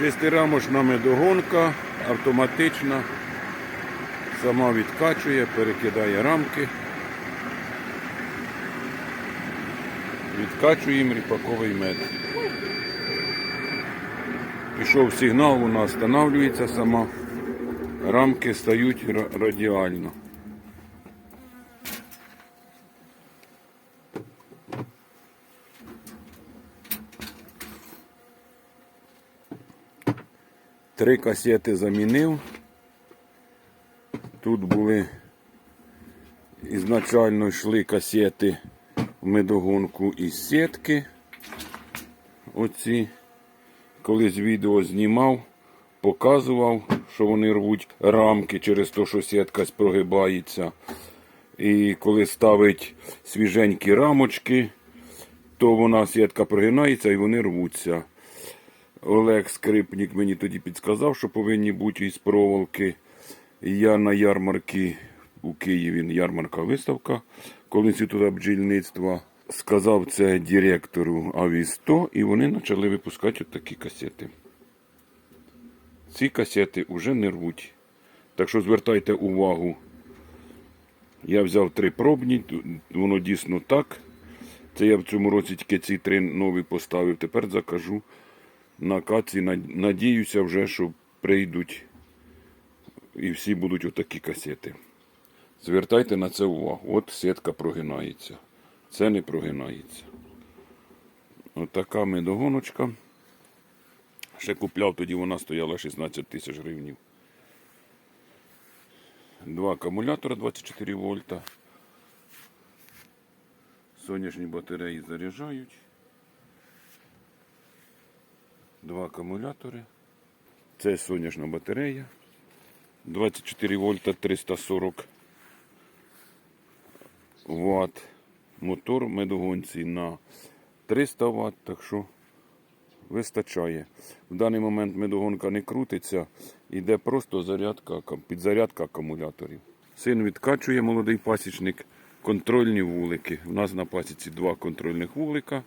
Шестирамочна медогонка, автоматична, сама відкачує, перекидає рамки. Відкачуємо ріпаковий мед. Пішов сигнал, вона встановлюється сама. Рамки стають радіально. Три касети замінив. Тут були ізначально йшли касети в медогонку із сітки. Оці. Колись відео знімав, показував, що вони рвуть рамки через те, що сітка прогибається. І коли ставить свіженькі рамочки, то вона сітка прогинається і вони рвуться. Олег Скрипник мені тоді підказав, що повинні бути із проволоки. Я на ярмарки у Києві, ярмарка виставка, коли інституту бджільництва, сказав це директору Аві-100, і вони почали випускати от такі касети. Ці касети вже не рвуть. Так що звертайте увагу. Я взяв три пробні, воно дійсно так. Це я в цьому році тільки ці три нові поставив. Тепер закажу на каці. Над- Надіюся вже, що прийдуть і всі будуть отакі касети. Звертайте на це увагу. От сітка прогинається. Це не прогинається. Отака медогоночка. Ще купляв, тоді вона стояла 16 тисяч гривень. Два акумулятора 24 вольта. Сонячні батареї заряджають. Два акумулятори. Це сонячна батарея. 24 вольта 340 Вт. Мотор медогонці на 300 Вт, так що вистачає. В даний момент медогонка не крутиться, йде просто зарядка, підзарядка акумуляторів. Син відкачує молодий пасічник контрольні вулики. У нас на пасіці два контрольних вулика.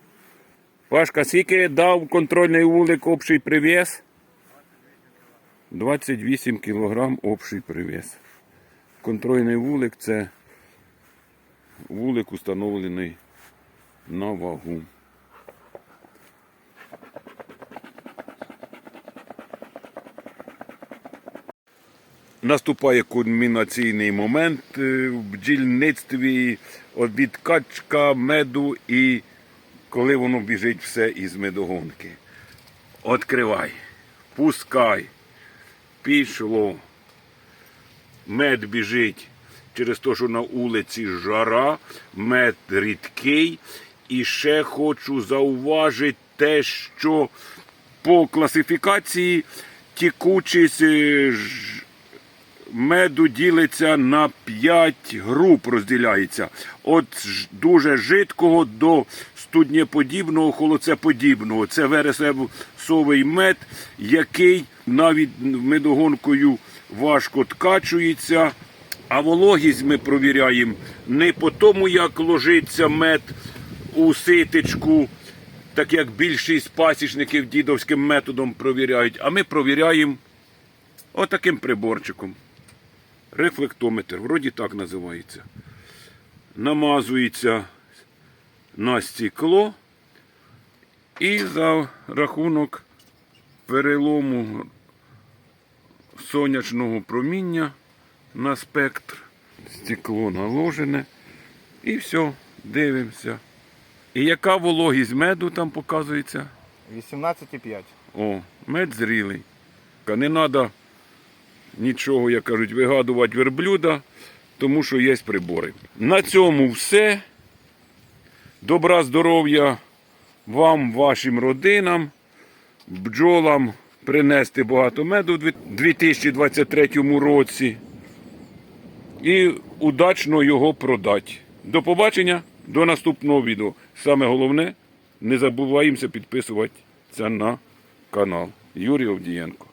Пашка, скільки дав контрольний вулик общий привіз? 28 кг общий привіз. Контрольний вулик це вулик установлений на вагу. Наступає кульмінаційний момент е, в бджільництві, відкачка меду і коли воно біжить все із медогонки. Откривай, пускай, пішло. Мед біжить через те, що на вулиці жара, мед рідкий. І ще хочу зауважити те, що по класифікації тікучість е, меду ділиться на 5 груп, розділяється. От дуже жидкого до студнєподібного, холоцеподібного. Це вересовий мед, який навіть медогонкою важко ткачується. А вологість ми провіряємо не по тому, як ложиться мед у ситечку, так як більшість пасічників дідовським методом провіряють, а ми провіряємо отаким приборчиком. Рефлектометр, вроді так називається. Намазується на стекло і за рахунок перелому сонячного проміння на спектр. Стекло наложене. І все, дивимося. І яка вологість меду там показується? 18,5. О, мед зрілий. Не треба нічого, як кажуть, вигадувати верблюда, тому що є прибори. На цьому все. Добра здоров'я вам, вашим родинам, бджолам принести багато меду у 2023 році і удачно його продати. До побачення, до наступного відео. Саме головне, не забуваємося підписуватися на канал Юрій Овдієнко.